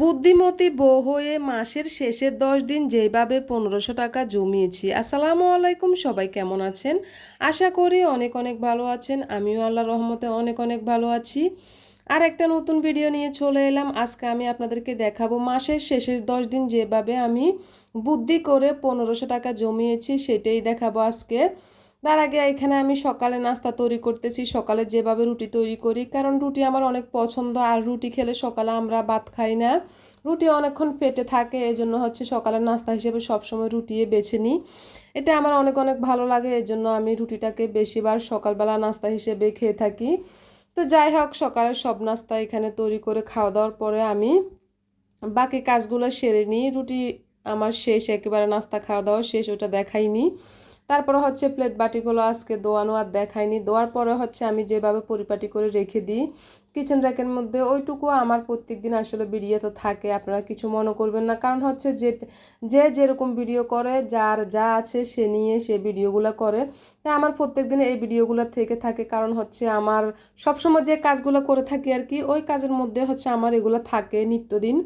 বুদ্ধিমতী বউ হয়ে মাসের শেষের দশ দিন যেভাবে পনেরোশো টাকা জমিয়েছি। আসসালামু আলাইকুম, সবাই কেমন আছেন? আশা করি অনেক অনেক ভালো আছেন। আমিও আল্লাহ রহমতে অনেক অনেক ভালো আছি। আর একটা নতুন ভিডিও নিয়ে চলে এলাম। আজকে আমি আপনাদেরকে দেখাবো মাসের শেষের দশ দিন যেভাবে আমি বুদ্ধি করে পনেরোশো টাকা জমিয়েছি, সেটাই দেখাবো আজকে। তার আগে এখানে আমি সকালে নাস্তা তৈরি করতেছি, সকালে যেভাবে রুটি তৈরি করি, কারণ রুটি আমার অনেক পছন্দ আর রুটি খেলে সকালে আমরা ভাত খাই না। রুটি অনেকক্ষণ পেটে থাকে এই জন্য হচ্ছে সকালের নাস্তা হিসেবে সবসময় রুটি বেছে নিই। এটা আমার অনেক অনেক ভালো লাগে এই জন্য আমি রুটিটাকে বেশিবার সকালবেলা নাস্তা হিসেবে খেয়ে থাকি। তো যাই হোক, সকালের সব নাস্তা এখানে তৈরি করে খাওয়া দাওয়ার পরে আমি বাকি কাজগুলো সেরে নিই। রুটি আমার শেষ, একেবারে নাস্তা খাওয়া দাওয়া শেষ, ওটা দেখাইনি। তারপরে হচ্ছে প্লেট বাটিগুলো আজকে দোয়ানো আর দেখায়নি দোয়ার পরে হচ্ছে আমি যেভাবে পরিপাটি করে রেখে দিই কিচেন র্যাকের মধ্যে ওইটুকু আমার প্রত্যেক দিন আসলে ভিডিও তো থাকে, আপনারা কিছু মনে করবেন না। কারণ হচ্ছে যে যে যেরকম ভিডিও করে, যার যা আছে সে নিয়ে সে ভিডিওগুলো করে। তাই আমার প্রত্যেক দিন এই ভিডিওগুলো থেকে থাকে। কারণ হচ্ছে আমার সবসময় যে কাজগুলো করে থাকি আর কি, ওই কাজের মধ্যে হচ্ছে আমার এগুলো থাকে নিত্যদিন।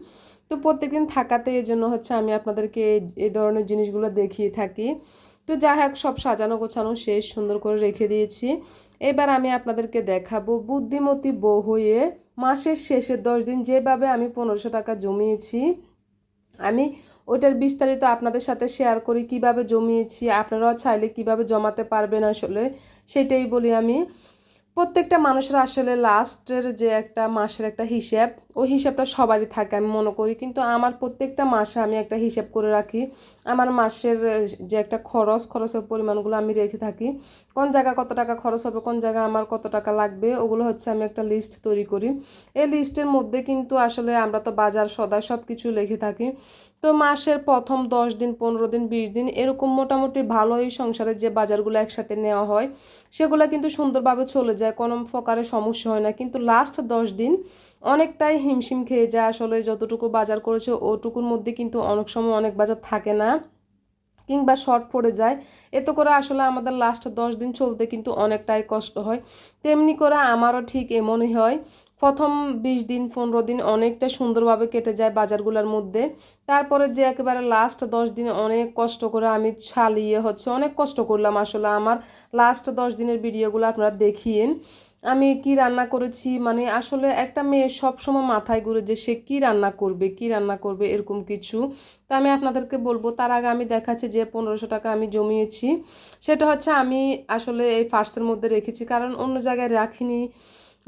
তো প্রত্যেকদিন থাকাতে এই জন্য হচ্ছে আমি আপনাদেরকে এই ধরনের জিনিসগুলো দেখিয়ে থাকি। তো যা হোক, সব সাজানো গোছানো শেষ, সুন্দর করে রেখে দিয়েছি। এবার আমি আপনাদেরকে দেখাবো বুদ্ধিমতী বউ হয়ে মাসের শেষের দশ দিন যেভাবে আমি পনেরোশো টাকা জমিয়েছি। আমি ওটার বিস্তারিত আপনাদের সাথে শেয়ার করি, কীভাবে জমিয়েছি, আপনারাও চাইলে কীভাবে জমাতে পারবেন আসলে, সেটাই বলি আমি। প্রত্যেকটা মানুষের আসলে লাস্টের যে একটা মাসের একটা হিসাব, ওই হিসাবটা সবারই থাকে, আমি মনে করি। কিন্তু আমার প্রত্যেকটা মাসে আমি একটা হিসাব করে রাখি। আমার মাসের যে একটা খরচ, খরচের পরিমাণগুলো আমি রেখে থাকি। কোন জায়গা কত টাকা খরচ হবে, কোন জায়গায় আমার কত টাকা লাগবে, ওগুলো হচ্ছে আমি একটা লিস্ট তৈরি করি। এই লিস্টের মধ্যে কিন্তু আসলে আমরা তো বাজার সদা সব কিছু লিখে থাকি। তো মাসের প্রথম দশ দিন, পনেরো দিন, বিশ দিন এরকম মোটামুটি ভালোই সংসারের যে বাজারগুলো একসাথে নেওয়া হয় সেগুলো কিন্তু সুন্দরভাবে চলে যায়, কোনো প্রকারের সমস্যা হয় না। কিন্তু লাস্ট দশ দিন অনেকটাই হিমশিম খেয়ে যায় আসলে, যতটুকু বাজার করেছে ওটুকুর মধ্যে কিন্তু অনেক সময় অনেক বাজার থাকে না কিংবা শর্ট পড়ে যায়। এতে করে আসলে আমাদের লাস্ট দশ দিন চলতে কিন্তু অনেকটাই কষ্ট হয়। তেমনি করে আমারও ঠিক এমনই হয় প্রথম বিশ দিন, পনেরো দিন অনেকটা সুন্দরভাবে কেটে যায় বাজারগুলোর মধ্যে। তারপরে যে একেবারে লাস্ট দশ দিন অনেক কষ্ট করে আমি ছালিয়ে হচ্ছে অনেক কষ্ট করলাম আসলে আমার লাস্ট দশ দিনের ভিডিওগুলো আপনারা দেখিয়েন। আমি কি রান্না করেছি? মানে আসলে একটা মেয়ে সবসময় মাথায় ঘুরে যে সে কি রান্না করবে, কি রান্না করবে এরকম কিছু। তো আমি আপনাদেরকে বলব, তার আগে আমি দেখাচ্ছি যে পনেরোশো টাকা আমি জমিয়েছি। সেটা হচ্ছে আমি আসলে এই ফার্সের মধ্যে রেখেছি, কারণ অন্য জায়গায় রাখিনি।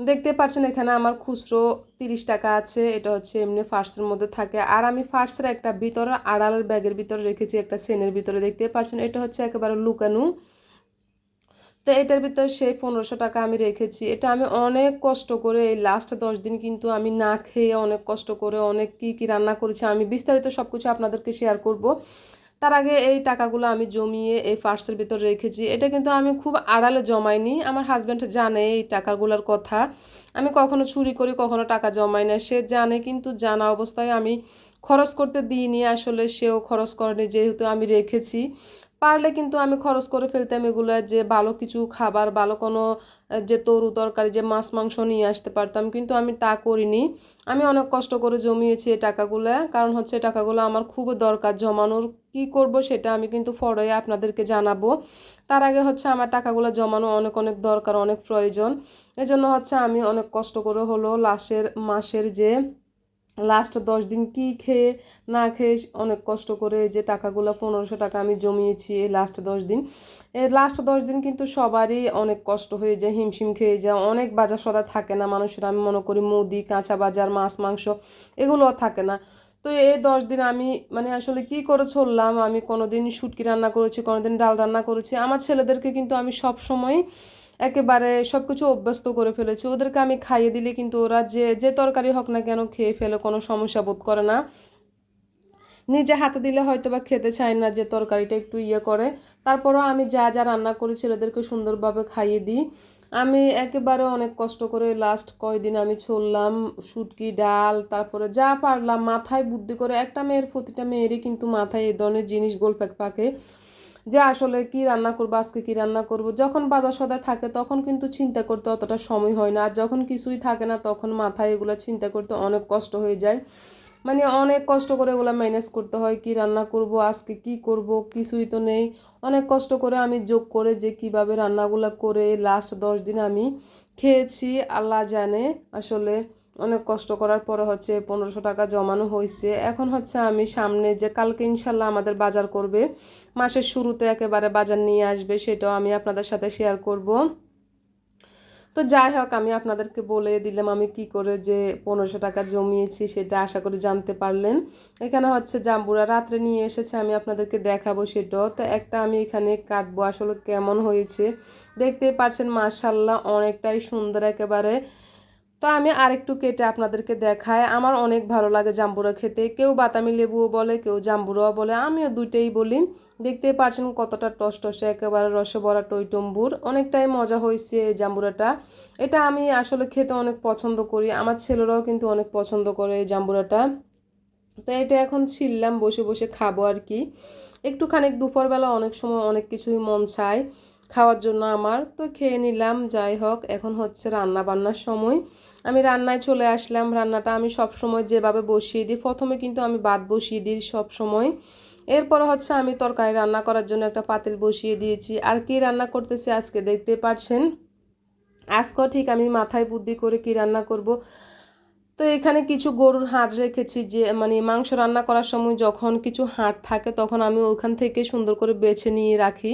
দেখতে পাচ্ছেন এখানে আমার খুচরো তিরিশ টাকা আছে, এটা হচ্ছে এমনি ফার্সের মধ্যে থাকে। আর আমি ফার্সের একটা ভিতরে আড়ালের ব্যাগের ভিতরে রেখেছি, একটা সেনের ভিতরে, দেখতে পাচ্ছেন এটা হচ্ছে একেবারে লুকানো। তো এটার ভিতর সেই পনেরোশো টাকা আমি রেখেছি। এটা আমি অনেক কষ্ট করে এই লাস্ট দশ দিন কিন্তু আমি না খেয়ে অনেক কষ্ট করে অনেক কি কি রান্না করেছি আমি বিস্তারিত সব কিছু আপনাদেরকে শেয়ার করব। তার আগে এই টাকাগুলো আমি জমিয়ে এই পার্সের ভিতর রেখেছি। এটা কিন্তু আমি খুব আড়ালে জমাইনি। আমার হাজব্যান্ড জানে এই টাকাগুলোর কথা। আমি কখনো চুরি করি, কখনো টাকা জমাই না। সে জানে কিন্তু জানা অবস্থায় আমি খরচ করতে দিইনি। আসলে সেও খরচ করেনি, যেহেতু আমি রেখেছি। পারলে কিন্তু আমি খরচ করে ফেলতাম এগুলো যে ভালো কিছু খাবার, ভালো কোনো যে তরু তরকারি, যে মাছ, মাংস নিয়ে আসতে পারতাম। কিন্তু আমি তা করিনি। আমি অনেক কষ্ট করে জমিয়েছি এই টাকাগুলো। কারণ হচ্ছে টাকাগুলো আমার খুব দরকার জমানোর। কি করব সেটা আমি কিন্তু পরে আপনাদেরকে জানাব। তার আগে হচ্ছে আমার টাকাগুলো জমানো অনেক অনেক দরকার, অনেক প্রয়োজন। এজন্য হচ্ছে আমি অনেক কষ্ট করে হলো লাশের, মাসের যে লাস্ট দশ দিন কি খেয়ে না খেয়ে অনেক কষ্ট করে যে টাকাগুলো পনেরোশো টাকা আমি জমিয়েছি এই লাস্ট দশ দিন। এই লাস্ট দশ দিন কিন্তু সবারই অনেক কষ্ট হয়ে যায়, হিমশিম খেয়ে যায় অনেক বাজার সদা থাকে না মানুষের, আমি মনে করি মুদি, কাঁচা বাজার, মাছ, মাংস, এগুলোও থাকে না। তো এই দশ দিন আমি মানে আসলে কি করে চললাম? আমি কোনো দিন শুটকি রান্না করেছি কোনো দিন ডাল রান্না করেছি। আমার ছেলেদেরকে কিন্তু আমি সব সময় একেবারে সব কিছু অভ্যস্ত করে ফেলেছি। ওদেরকে আমি খাইয়ে দিলে কিন্তু ওরা যে যে তরকারি হোক না কেন খেয়ে ফেলে, কোনো সমস্যা বোধ করে না। নিজে হাতে দিলে হয়তো বা খেতে চায় না যে তরকারিটা একটু ইয়ে করে। তারপরও আমি যা যা রান্না করি ছেলেদেরকে সুন্দরভাবে খাইয়ে দিই। আমি একেবারে অনেক কষ্ট করে লাস্ট কয়দিন আমি ছড়লাম শুটকি, ডাল, তারপরে যা পারলাম, মাথায় বুদ্ধি করে একটা মেয়ের প্রতিটা মেয়েরই কিন্তু মাথায় এই ধরনের জিনিস গোল প্যাক পাকে। যে আসলে কি রান্না করব, আজকে কি রান্না করব, যখন বাজার সদায় থাকে তখন কিন্তু চিন্তা করতে অতটা সময় হয় না। আর যখন কিছুই থাকে না তখন মাথায় এগুলো চিন্তা করতে অনেক কষ্ট হয়ে যায়। মানে অনেক কষ্ট করে ওগুলো ম্যানেজ করতে হয়, কি রান্না করব, আজকে কি করব, কিছুই তো নেই। অনেক কষ্ট করে আমি যোগ করে যে কীভাবে রান্নাগুলো করে লাস্ট দশ দিন আমি খেয়েছি, আল্লাহ জানে আসলে অনেক কষ্ট করার পরে হচ্ছে পনেরোশো টাকা জমানো হয়েছে। এখন হচ্ছে আমি সামনে যে কালকে ইনশাল্লাহ আমাদের বাজার করবে, মাসের শুরুতে একেবারে বাজার নিয়ে আসবে সেটাও আমি আপনাদের সাথে শেয়ার করব। তো যাই হোক, আমি আপনাদেরকে বলে দিলাম আমি কি করে যে পনেরোশো টাকা জমিয়েছি সেটা আশা করি জানতে পারলেন। এখানে হচ্ছে জাম্বুরা রাত্রে নিয়ে এসেছে, আমি আপনাদেরকে দেখাবো সেটাও। তো একটা আমি এখানে কাটবো আসলে কেমন হয়েছে। দেখতেই পাচ্ছেন মার্শাল্লাহ অনেকটাই সুন্দর একেবারে। তো আমি আরেকটু কেটে আপনাদেরকে দেখাই। আমার অনেক ভালো লাগে জাম্বুরা খেতে। কেউ বাতামি লেবুও বলে, কেউ জাম্বুরাও বলে। আমিও দুইটাই বলি। দেখতেই পাচ্ছেন কতটা টস টসে একেবারে রসে টইটম্বুর। অনেকটাই মজা হয়েছে এই জাম্বুরাটা। এটা আমি আসলে খেতে অনেক পছন্দ করি। আমার ছেলেরাও কিন্তু অনেক পছন্দ করে এই জাম্বুরাটা। তো এটা এখন ছিললাম বসে বসে খাব আর কি। একটুখানি দুপুরবেলা অনেক সময় অনেক কিছুই মন চায় খাওয়ার জন্য আমার। তো খেয়ে নিলাম, যাই হোক, এখন হচ্ছে রান্না বান্নার সময়। আমি রান্নায় চলে আসলাম, রান্নাটা আমি সব সময় যেভাবে বসিয়ে দিই, প্রথমে কিন্তু আমি বাদ বসিয়ে দিই সব সময় এরপর হচ্ছে আমি তরকারি রান্না করার জন্য একটা পাতিল বসিয়ে দিয়েছি। আর কি রান্না করতেছি আজকে দেখতে পারছেন? আজকেও ঠিক আমি মাথায় বুদ্ধি করে কি রান্না করব? তো এখানে কিছু গরুর হাট রেখেছি যে মানে মাংস রান্না করার সময় যখন কিছু হাট থাকে তখন আমি ওখান থেকে সুন্দর করে বেছে নিয়ে রাখি।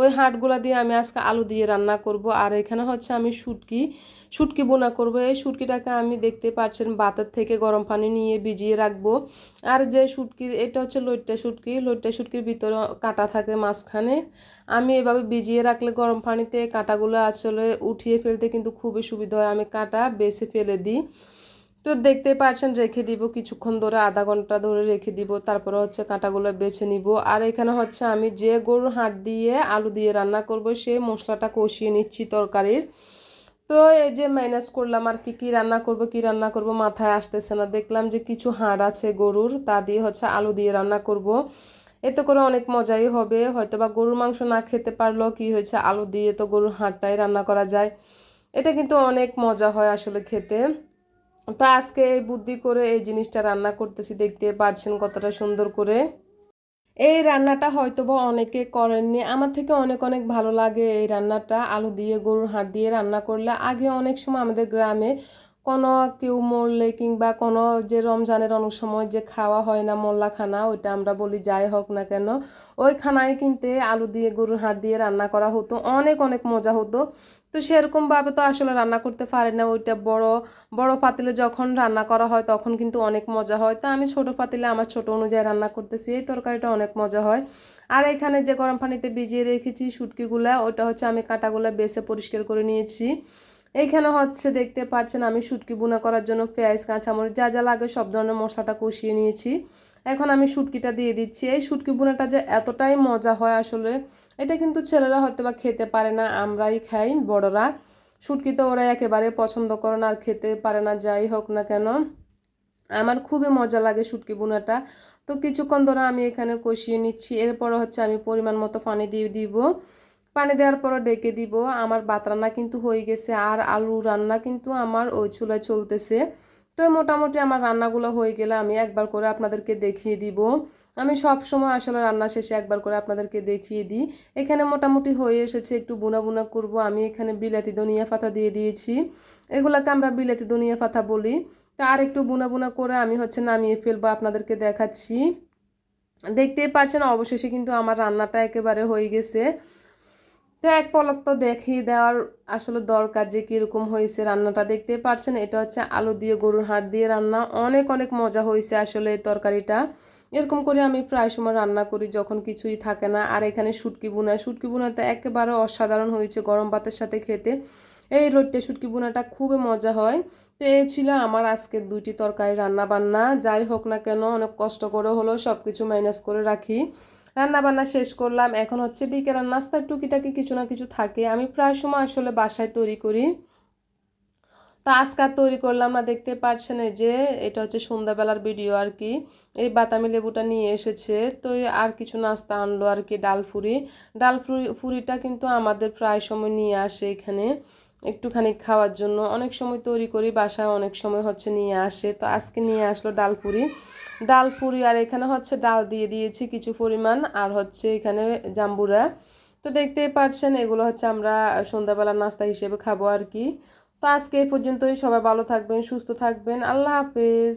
ওই হাটগুলো দিয়ে আমি আজকে আলু দিয়ে রান্না করব। আর এখানে হচ্ছে আমি শুটকি শুটকি বোনা করব। এই শুটকিটাকে আমি দেখতে পাচ্ছেন বাতের থেকে গরম পানি নিয়ে ভিজিয়ে রাখব। আর যে শুটকি, এটা হচ্ছে লইট্টা শুটকি। লইট্টা শুটকির ভিতরে কাঁটা থাকে মাঝখানে। আমি এভাবে ভিজিয়ে রাখলে গরম পানিতে কাঁটাগুলো আসলে উঠিয়ে ফেলতে কিন্তু খুবই সুবিধা হয়। আমি কাঁটা বেছে ফেলে দিই। তো দেখতে পারছেন, রেখে দিব। কিছুক্ষণ ধরে আধা ঘণ্টা ধরে রেখে দিব। তারপরে হচ্ছে কাঁটাগুলো বেছে নিব। আর এখানে হচ্ছে আমি যে গরুর হাট দিয়ে আলু দিয়ে রান্না করব সেই মশলাটা কষিয়ে নিচ্ছি তরকারির। তো এই যে মাইনাস করলাম আর কি কি রান্না করব, কি রান্না করব মাথায় আসতেছে না। দেখলাম যে কিছু হাড় আছে গরুর, তা দিয়ে হচ্ছে আলু দিয়ে রান্না করব। এতে করে অনেক মজাই হবে। হয়তো বা গরুর মাংস না খেতে পারলেও কি হয়েছে, আলু দিয়ে তো গরুর হাড়টাই রান্না করা যায়। এটা কিন্তু অনেক মজা হয় আসলে খেতে। তো আজকে এই বুদ্ধি করে এই জিনিসটা রান্না করতেছি, দেখতে পারছেন কতটা সুন্দর করে। এই রান্নাটা হয়তো বা অনেকে করেননি, আমার থেকে অনেক অনেক ভালো লাগে এই রান্নাটা। আলু দিয়ে, গরুর হাড় দিয়ে রান্না করলে আগে অনেক সময় আমাদের গ্রামে কোনো কেউ মরলে কিংবা কোনো যে রমজানের অনেক সময় যে খাওয়া হয় না মোল্লা খানা ওইটা আমরা বলি যাই হোক না কেন ওই খানায় কিনতে আলু দিয়ে, গরুর হাড় দিয়ে রান্না করা হতো, অনেক অনেক মজা হতো। তো সেরকমভাবে তো আসলে রান্না করতে পারে না ওইটা বড় বড় পাতিলে যখন রান্না করা হয় তখন কিন্তু অনেক মজা হয়। তো আমি ছোট পাতিলে আমার ছোট অনুযায়ী রান্না করতেছি, এই তরকারিটা অনেক মজা হয়। আর এখানে যে গরম পানিতে ভিজিয়ে রেখেছি শুটকিগুলা, ওটা হচ্ছে আমি কাটাগুলা বেছে পরিষ্কার করে নিয়েছি। এইখানে হচ্ছে দেখতে পাচ্ছেন আমি শুটকি বুনা করার জন্য পেঁয়াজ, কাঁচামরিচ যা যা লাগে সব ধরনের মশলাটা কষিয়ে নিয়েছি। এখন আমি শুটকিটা দিয়ে দিচ্ছি। এই শুটকি বোনাটা যে এতটাই মজা হয় আসলে, এটা কিন্তু ছেলেরা হয়তো বা খেতে পারে না, আমরাই খাই, বড়রা। শুটকি তো ওরা একেবারে পছন্দ করে না আর খেতে পারে না, যাই হোক না কেন। আমার খুবই মজা লাগে শুটকি বোনাটা তো কিছুক্ষণ ধরে আমি এখানে কষিয়ে নিচ্ছি এরপরে হচ্ছে আমি পরিমাণ মতো পানি দিয়ে দিব। পানি দেওয়ার পরে ডেকে দিব। আমার ভাত রান্না কিন্তু হয়ে গেছে, আর আলু রান্না কিন্তু আমার ওই চুলায় চলতেছে। তো মোটামুটি আমার রান্নাগুলো হয়ে গেলে আমি একবার করে আপনাদেরকে দেখিয়ে দিব। আমি সব সময় আসলে রান্না শেষে একবার করে আপনাদেরকে দেখিয়ে দিই। এখানে মোটামুটি হয়ে এসেছে, একটু বুনা বুনা করব। আমি এখানে বিলাতি ধনিয়া পাতা দিয়ে দিয়েছি। এগুলাকে আমরা বিলাতি ধনিয়া পাতা বলি। তা আর একটু বুনা বুনা করে আমি হচ্ছে নামিয়ে ফেলব আপনাদেরকে দেখাচ্ছি। দেখতেই পাচ্ছেন, অবশেষে কিন্তু আমার রান্নাটা একেবারে হয়ে গেছে। তো এক পলক তো দেখিয়ে দেওয়ার আসলে দরকার যে কীরকম হয়েছে রান্নাটা। দেখতে পারছেন, এটা হচ্ছে আলু দিয়ে গরুর হাড় দিয়ে রান্না। অনেক অনেক মজা হয়েছে আসলে এই তরকারিটা। এরকম করে আমি প্রায় সময় রান্না করি, যখন কিছুই থাকে না। আর এখানে শুটকি বুনা শুটকি বুনাতে একেবারে অসাধারণ হয়েছে গরম ভাতের সাথে খেতে। এই রোটে শুটকি বোনাটা খুবই মজা হয়। তো এই ছিল আমার আজকের দুইটি তরকারি রান্না বান্না যাই হোক না কেন, অনেক কষ্ট করে হলো সব কিছু ম্যানেজ করে রাখি। রান্না বান্না শেষ করলাম। এখন হচ্ছে বিকেলের নাস্তার টুকিটাকি কিছু না কিছু থাকে। আমি প্রায় সময় আসলে বাসায় তৈরি করি। তো আজকার তৈরি করলাম না, দেখতে পাচ্ছেন এই যে, এটা হচ্ছে সন্ধ্যাবেলার ভিডিও আর কি। এই বাতামি লেবুটা নিয়ে এসেছে। তো আর কিছু নাস্তা আনলো আর কি, ডাল ফুরি। ডাল ফুরি, ফুরিটা কিন্তু আমাদের প্রায় সময় নিয়ে আসে এখানে একটুখানি খাওয়ার জন্য। অনেক সময় তৈরি করি, বাসায় অনেক সময় হচ্ছে নিয়ে আসে। তো আজকে নিয়ে আসলো ডাল পুরি ডাল পুরি, আর এখানে হচ্ছে ডাল দিয়ে দিয়েছি কিছু পরিমাণ, আর হচ্ছে এখানে জাম্বুরা। তো দেখতেই পাচ্ছেন এগুলো হচ্ছে আমরা সন্ধ্যাবেলা নাস্তা হিসেবে খাব আর কি। তো আজকে এই পর্যন্তই, সবাই ভালো থাকবেন, সুস্থ থাকবেন, আল্লাহ হাফেজ।